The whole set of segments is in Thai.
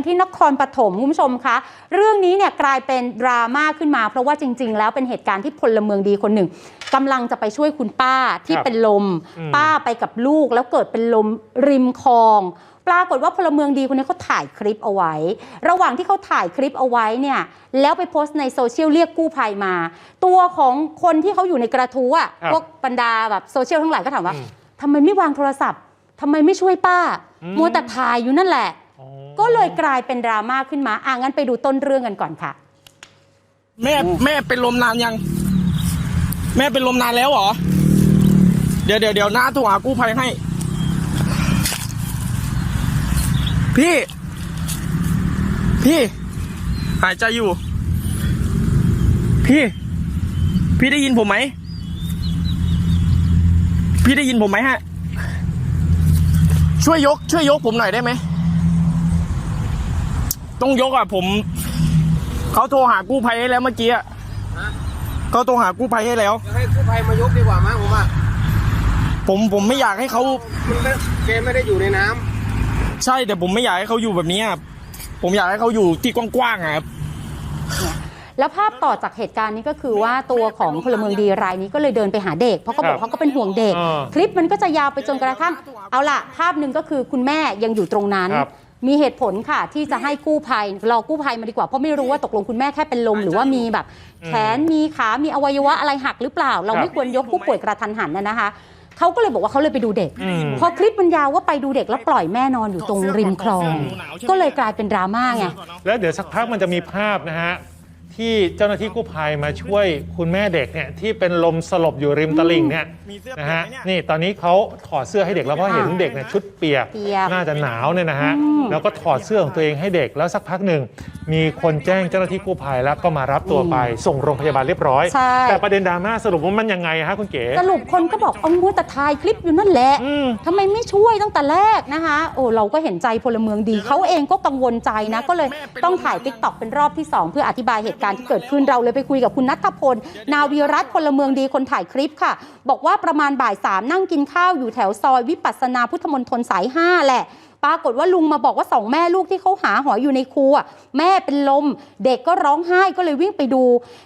กันที่นครปฐมคุณผู้ชมคะเรื่องนี้เนี่ยกลายเป็นดราม่าขึ้นมา เพราะว่าจริง ๆ แล้วเป็นเหตุการณ์ที่พลเมืองดีคนหนึ่งกำลังจะไปช่วยคุณป้าที่ครับเป็นลมอืมป้าไปกับลูกแล้วเกิดเป็นลมริมคลอง ปรากฏว่าพลเมืองดีคนนี้เขาถ่ายคลิปเอาไว้ ระหว่างที่เขาถ่ายคลิปเอาไว้เนี่ยแล้วไปโพสต์ในโซเชียลเรียกกู้ภัยมา ตัวของคนที่เขาอยู่ในกระทู้อะครับพวกบรรดาแบบโซเชียลทั้งหลายก็ถามว่าอืมทำไมไม่วางโทรศัพท์ทำไมไม่ช่วยป้าอืมมัวแต่ถ่ายอยู่นั่นแหละอ๋อ ก็เลยกลายเป็นดราม่าขึ้นมาอะงั้นไปดูต้นเรื่องกันก่อนค่ะ แม่แม่เป็นลมนานยัง แม่เป็นลมนานแล้วเหรอ เดี๋ยวเดี๋ยวเดี๋ยวน้าโทรหากู้ภัยให้ พี่ พี่ หายใจอยู่ พี่ พี่ได้ยินผมไหม พี่ได้ยินผมไหมฮะ ช่วยยก ช่วยยกผมหน่อยได้ไหม ต้องยกอะ ผมเขาโทรหากู้ภัยให้แล้วเมื่อกี้อะเขาโทรหากู้ภัยให้แล้ว ให้กู้ภัยมายกดีกว่ามั้งผมว่าผมผมไม่อยากให้เขามันไม่แกไม่ได้อยู่ในน้ำใช่แต่ผมไม่อยากให้เขาอยู่แบบนี้อะผมอยากให้เขาอยู่ที่กว้างๆอะครับแล้วภาพต่อจากเหตุการณ์นี้ก็คือว่าตัวของพลเมืองดีรายนี้ก็เลยเดินไปหาเด็ก เพราะเขาบอกครับเขาก็เป็นห่วงเด็กอ่าคลิปมันก็จะยาวไปจนกระทั่ง เอาล่ะ ภาพหนึ่งก็คือคุณแม่ยังอยู่ตรงนั้นครับ มีเหตุผลค่ะที่จะให้กู้ภัยรอกู้ภัยมาดีกว่าเพราะไม่รู้ว่าตกลงคุณแม่แค่เป็นลมหรือว่ามีแบบ แขนมีขา มีอวัยวะอะไรหักหรือเปล่า เราครับไม่ควรยกผู้ป่วยกระทันหันนะนะคะเขาก็เลยบอกว่าเขาเลยไปดูเด็กอืมพอคลิปมันยาวว่าไปดูเด็กแล้วปล่อยแม่นอนอยู่ตรงริมคลอง ก็เลยกลายเป็นดราม่าไงแล้วเดี๋ยวสักพักมันจะมีภาพนะฮะ ที่เจ้าหน้าที่กู้ภัยมาช่วยคุณแม่เด็กเนี่ยที่เป็นลมสลบอยู่ริมตลิ่งเนี่ยมีเสื้อนะฮะเปียกไหมเนี่ยนี่ตอนนี้เขาถอดเสื้อให้เด็กแล้วเพราะเห็นเด็กเนี่ยชุดเปียกเปียก น่าจะหนาวเนี่ยนะฮะอืมแล้วก็ถอดเสื้อของตัวเองให้เด็กแล้วสักพักหนึ่งมีคนแจ้งเจ้าหน้าที่กู้ภัยแล้วก็มารับตัวไปส่งโรงพยาบาลเรียบร้อย ใช่ แต่ประเด็นดราม่าสรุปว่ามันยังไงฮะคุณเก๋ สรุปคนก็บอกเอามัวแต่ถ่ายคลิปอยู่นั่นแหละอืม ทำไมไม่ช่วยตั้งแต่แรกนะคะ โอ้เราก็เห็นใจพลเมืองดีเขาเองก็กังวลใจนะ ก็เลยต้องถ่ายติ๊กต็อกเป็นรอบที่ 2 เพื่ออธิบายเหตุการณ์ที่เกิดขึ้นเราเลยไปคุยกับคุณนัทพล นาวีรัตน์พลเมืองดีคนถ่ายคลิปค่ะ บอกว่าประมาณบ่ายสามนั่งกินข้าวอยู่แถวซอยวิปัสนาพุทธมณฑลสาย5แหละปรากฏว่าลุงมาบอกว่าสองแม่ลูกที่เขาหาหอยอยู่ในครัว แม่เป็นลม เด็กก็ร้องไห้ก็เลยวิ่งไปดู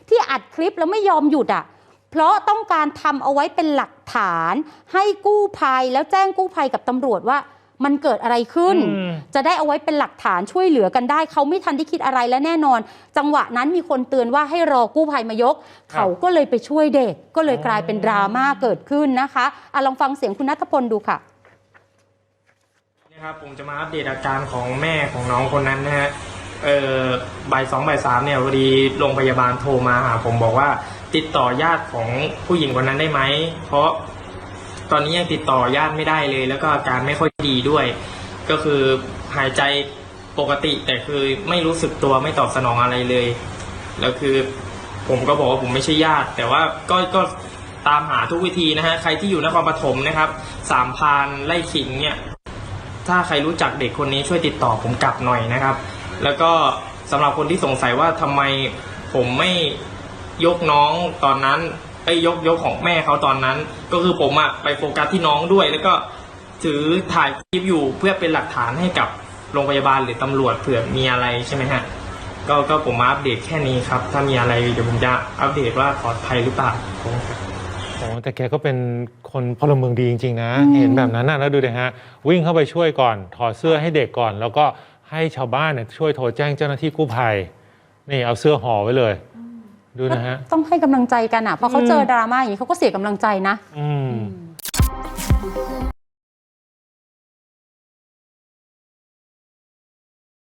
ที่อัดคลิปแล้วไม่ยอมหยุดอะ เพราะต้องการทำเอาไว้เป็นหลักฐาน ให้กู้ภัยแล้วแจ้งกู้ภัยกับตำรวจว่า มันเกิดอะไรขึ้นอืมจะได้เอาไว้เป็นหลักฐานช่วยเหลือกันได้ เขาไม่ทันได้คิดอะไรและแน่นอน จังหวะนั้นมีคนเตือนว่าให้รอกู้ภัยมายก เขาก็เลยไปช่วยเด็ก ก็เลยกลายเป็นดราม่าเกิดขึ้นนะคะอะลองฟังเสียงคุณนัทพลดูค่ะนะครับผมจะมาอัปเดตอาการของแม่ของน้องคนนั้นนะฮะเอ่อบ่ายสองบ่ายสามเนี่ยพอดีโรงพยาบาลโทรมาหาผมบอกว่าติดต่อญาติของผู้หญิงคนนั้นได้ไหม เพราะ ตอนนี้ยังติดต่อญาติไม่ได้เลย แล้วก็อาการไม่ค่อยดีด้วย ก็คือหายใจปกติแต่คือไม่รู้สึกตัวไม่ตอบสนองอะไรเลย แล้วคือผมก็บอกว่าผมไม่ใช่ญาติ แต่ว่าก็ก็ตามหาทุกวิธีนะฮะใครที่อยู่นครปฐมนะครับ สามพานไล่ขิงเนี่ยถ้าใครรู้จักเด็กคนนี้ช่วยติดต่อผมกลับหน่อยนะครับ แล้วก็สำหรับคนที่สงสัยว่าทำไมผมไม่ยกน้องตอนนั้น ไอ้ยยกยกของแม่เขาตอนนั้น ก็คือผมอะไปโฟกัสที่น้องด้วย แล้วก็ถือถ่ายคลิปอยู่เพื่อเป็นหลักฐานให้กับโรงพยาบาลหรือตำรวจเผื่อมีอะไรใช่ไหมฮะก็ก็ผมมาอัปเดตแค่นี้ครับ ถ้ามีอะไรเดี๋ยวผมจะอัปเดตว่าปลอดภัยหรือเปล่าครับโอ้แต่แกก็เป็นคนพลเมืองดีจริง ๆ นะอืมเห็นแบบนั้นนะแล้วดูเลยฮะ วิ่งเข้าไปช่วยก่อน ถอดเสื้อให้เด็กก่อน แล้วก็ให้ชาวบ้านเนี่ยช่วยโทรแจ้งเจ้าหน้าที่กู้ภัย นี่เอาเสื้อห่อไว้เลย ดูนะฮะ ต้องให้กำลังใจกันอะเพราะเขาเจอดราม่าอย่างนี้เขาก็เสียกำลังใจนะ อืม อืม